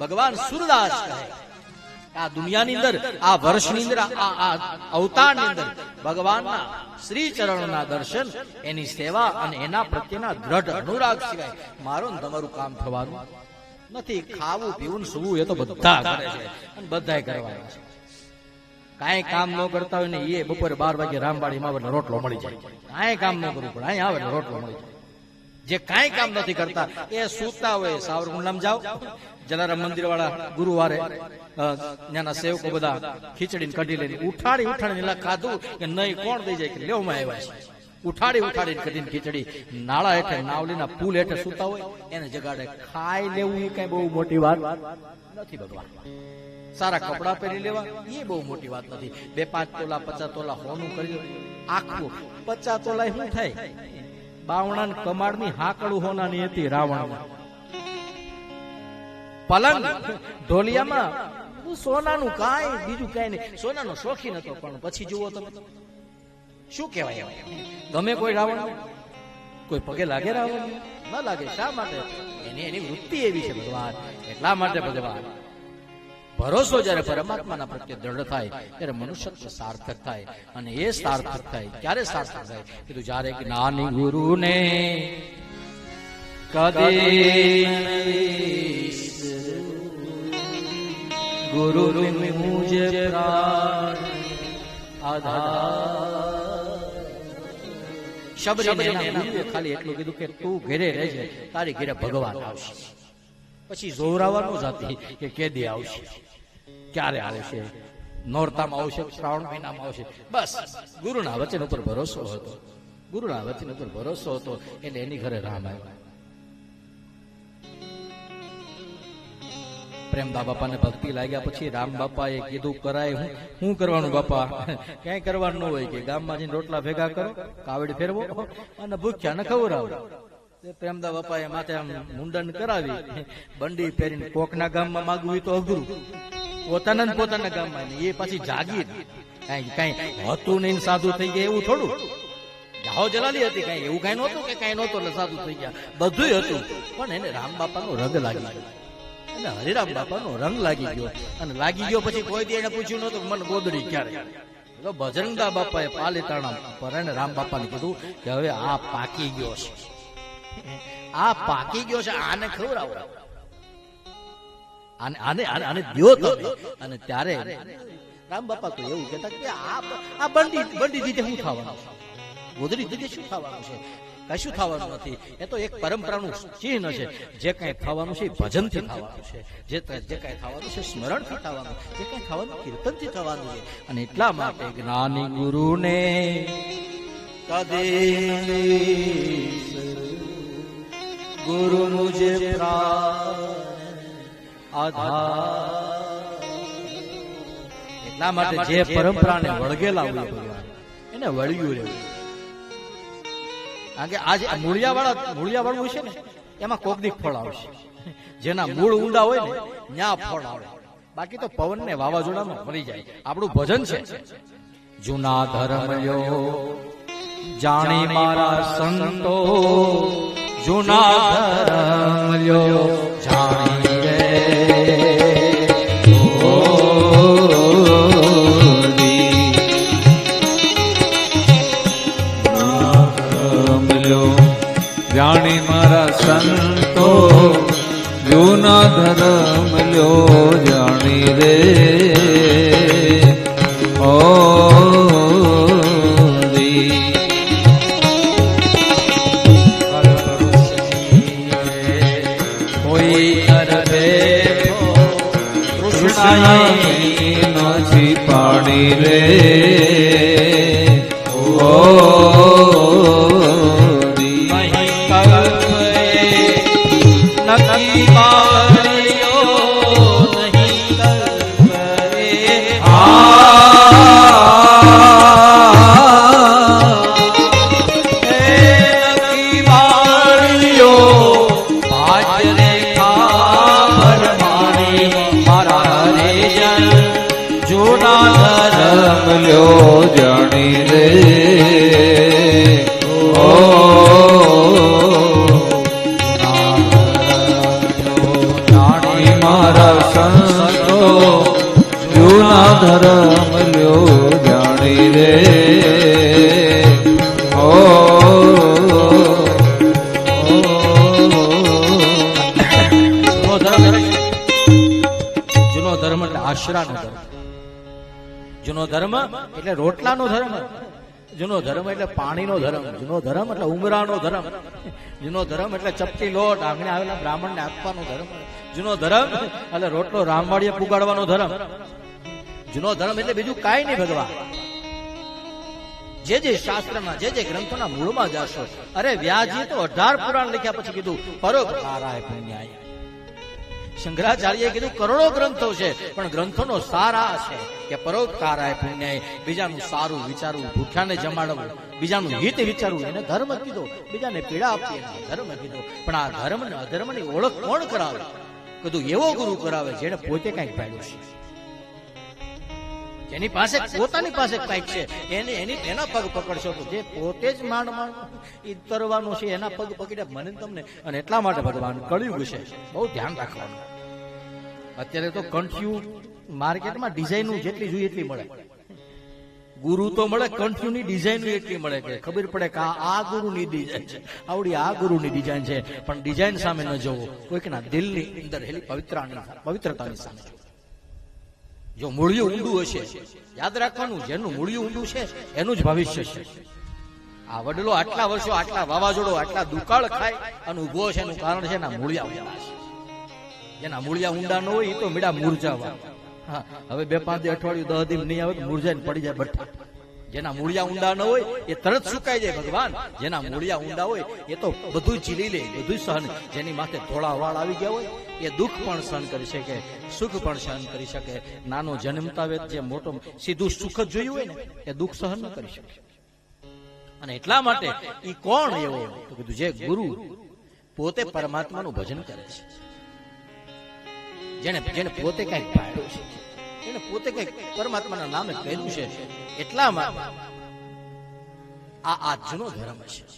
ભગવાન સુરદાસ કહે. આ દુનિયાની અંદર, આ વર્ષની અંદર, આ આ અવતારની અંદર ભગવાનના શ્રી ચરણોના દર્શન, એની સેવા અને એના પ્રત્યેના દ્રઢ અનુરાગ સિવાય મારું ને તમારું કામ થવાનું નથી. ખાવું, પીવું સુવું એ તો બધા કરે છે અને બધાય કરવાના છે. કાંઈ કામ ન કરતા હોય ને એ બપોરે બાર વાગે રામવાડીમાં માં રોટલો મળી જાય. કાંઈ કામ ન કરવું પડે, અહીં આવે રોટલો મળી જાય. જે કાંઈ કામ નથી કરતા, એ સૂતા હોય, સાવરકુંડલામાં જાઓ. જલારામ મંદિર વાળા ગુરુવારે ત્યાંના સેવકો બધા ખીચડી કઢી લઈને ઉઠાડી ઉઠાડી એલા ખાધું કે નહીં, કોણ દઈ જાય? કે લેવામાં આવ્યા છે ઉઠાડી ઉઠાડીને કઢીને ખીચડી. નાળા હેઠે નાવલીના પુલ હેઠે સૂતા હોય, એને જગાડે ખાઈ લેવું, એ કઈ બહુ મોટી વાત નથી ભગવાન. સારા કપડા પહેરી લેવા, એ બહુ મોટી વાત નથી. બે પાંચ તોલા, પચાસ તોલા હોનું કરી આખું પચાસ તોલા શું થાય? બાવણા કમાડની હાકડું હોનાની હતી રાવણ. પલંગ ઢોલિયામાં સોનાનું કાંઈ બીજું કાંઈ નહીં. સોનાનો શોખીન હતો, પણ પછી જુઓ તમે. શું કહેવાય? ગમે કોઈ રાવણ, કોઈ પગે લાગે રાવણ? ન લાગે, શા માટે? એની એની વૃત્તિ એવી છે ભગવાન. એટલા માટે ભગવાન. ભરોસો જ્યારે પરમાત્માના પ્રત્યે દ્રઢ થાય, ત્યારે મનુષ્યત્વ સાર્થક થાય અને એ સાર્થક થાય. ક્યારે સાર્થક થાય? કીધું, જ્યારે જ્ઞાની ગુરુને કદે ગુરુ મુજે ખાલી એટલું કીધું કે તું ઘેરે રહેજે, તારી ઘેરે ભગવાન આવશે. પછી જોરાવાનું જ હતી, કે કેદી આવશે? ક્યારે આવશે? નોરતામાં આવશે શ્રાવણ મહિનામાં આવશે? બસ, ગુરુના વચન ઉપર ભરોસો હતો. ગુરુના વચન ઉપર ભરોસો હતો, એટલે એની ઘરે રામ આવ્યા. પ્રેમદા બાપાને ભક્તિ લાગ્યા પછી રામ બાપાએ કીધું, કરાય હું શું કરવાનું બાપા? ક્યાંય કરવાનું ન હોય કે ગામમાં જઈને રોટલા ભેગા કરો, કાવડી ફેરવો, અને ભૂખ્યા ને ખવડાવો. તે પ્રેમદા બાપાએ માથે આમ મુંડન કરાવી. બંડી પહેરીને કોકના ગામમાં માગવું તો અઘરું. પોતાના પોતાના ગામમાં. એ પછી જાગીર કાંઈ કાંઈ હતું નહીં સાધુ થઈ ગયા એવું થોડું. જાહો જલાલી હતી કાંઈ, એવું કઈ નહોતું કે કાંઈ નહોતું એટલે સાધુ થઈ ગયા. બધું હતું, પણ એને રામ બાપાનો રંગ લાગી ગયો. અને હરિરામ બાપાનો રંગ લાગી ગયો. અને લાગી ગયો પછી કોઈ દી એને પૂછ્યું નહોતું મન ગોદડી ક્યારે? તો બજરંગદા બાપાએ પાલીતાણા પર એને રામ બાપાને કીધું કે હવે આ પાકી ગયો છે. આ પાકી ગયો છે, આને ખવડાવો. આને આને આને દ્યો તમે અને ત્યારે રામ બાપા તો એવું કહેતા કે આ આ બંડી બંડી દીધે શું ખાવાનું? ગોદડી દીધે શું ખાવાનું છે? કશું થવાનું નથી? એ તો એક પરંપરાનું ચિહ્ન છે. જે કઈ થવાનું છે ભજનથી થવાનું છે. જે જે કઈ થવાનું છે સ્મરણથી થવાનું જે કઈ થવાનું કીર્તનથી થવાનું છે. અને એટલા માટે જ્ઞાની ગુરુને કદે ગુરુ मुझे આધાર એટલા માટે જે પરંપરાને વળગેલા હોય ભગવાન એને વળગ્યું રહેવું. કારણ કે આજે મૂળિયાવાળા મૂળિયાવાળું મૂળિયા છે ને એમાં કોકદીક ફળ આવશે. જેના મૂળ ઊંડા હોય ને ત્યાં ફળ આવે. બાકી તો પવન ને વાવાઝોડામાં મરી જાય. આપણું ભજન છે. જૂના ધર્મ જાણી મારા સંતો જૂના ધર્મ લ્યો જાણી રે ઓ દી. ધર્મલ્યો જાણી મારા સંતો, જૂના ધર્મ લ્યો જાણી રે રે ધર્મ એટલે રોટલાનો ધર્મ. જૂનો ધર્મ એટલે પાણીનો ધર્મ. જૂનો ધર્મ એટલે ઉમરાનો ધર્મ. જૂનો ધર્મ એટલે ચપટી લોટ. આંગણે આવેલા બ્રાહ્મણને આપવાનો ધર્મ. જૂનો ધર્મ એટલે રોટલો રામવાડીએ પુગાડવાનો ધર્મ. જૂનો ધર્મ એટલે બીજું કાંઈ નહીં ભગવાન. જે જે શાસ્ત્રમાં, જે જે ગ્રંથોના મૂળમાં જાશો. અરે વ્યાજી તો અઢાર પુરાણ લખ્યા પછી કીધું પરોપકારાય પુણ્યાય. શંકરાચાર્યએ કીધું, કરોડો ગ્રંથો છે, પણ ગ્રંથોનો સાર આ છે કે પરોપકારાય પુણ્ય બીજાનું સારું વિચારવું, ભૂખ્યાને જમાડવું, બીજાનું હિત વિચારવું. એને ધર્મ કીધો, બીજાને પીડા આપવી એને ધર્મ કીધો. પણ આ ધર્મ ને અધર્મની ઓળખ કોણ કરાવે? કીધું, એવો ગુરુ કરાવે જેને પોતે કંઈક પાડ્યું છે. જેની પાસે, પોતાની પાસે કંઈક છે, એને, એની, એના પગ પકડશો તો જે પોતે જ માંડ માંડ તરવાનું છે, એના પગ પકડ્યા મને તમને, અને એટલા માટે ભગવાન કળિયુગ છે. બહુ ધ્યાન રાખવાનું. અત્યારે તો કંઠ્યુ માર્કેટમાં ડિઝાઇન જેટલી જોઈએ એટલી મળે. ગુરુ તો મળે કંઠ્યુની ડિઝાઇન એટલી મળે કે ખબર પડે કે આ ગુરુની ડિઝાઇન છે. આવડી, આ ગુરુની ડિઝાઇન છે. પણ ડિઝાઇન સામે ન જવું કોઈકના દિલની અંદર હેલી પવિત્રાની પવિત્રતાની સામે જો મૂળિયું ઊંડું હશે, યાદ રાખવાનું, જેનું મૂળિયું ઊંડું છે, એનું જ ભવિષ્ય છે. આ વડલો આટલા વર્ષો આટલા વાવાઝોડો, આટલા દુકાળ ખાય અને ઊભો છે એનું કારણ છે એના મૂળિયા ઊંડા છે. જેના મૂળિયા ઊંડા ન હોય એ તો મીડા મૂરજાવા હા, હવે બે પાંચ અઠવાડિયું, દહ દિન નહીં આવે મૂરજાઈને પડી જાય બઠ્ઠા જેના મૂળિયા ઊંડા ન હોય, એ તરત સુકાઈ જાય ભગવાન. જેના મૂળિયા ઊંડા હોય, એ તો બધું ઝીલી લે બધું સહન. જેની માથે થોડા વાળ આવી ગયા હોય, એ દુઃખ પણ સહન કરી શકે, સુખ પણ સહન કરી શકે. નાનો જન્મતા વેત જે મોટો, સીધું સુખ જ જોયું હોય ને, એ દુઃખ સહન ન કરી શકે. અને એટલા માટે એ કોણ એવો? તો કીધું, જે ગુરુ પોતે પરમાત્માનું ભજન કરે છે. જેને જેને પોતે કંઈક પાડ્યું છે. જેને પોતે કંઈક પરમાત્માના નામે કર્યું છે. એટલા માટે આ આજનો જૂનો ધર્મ છે.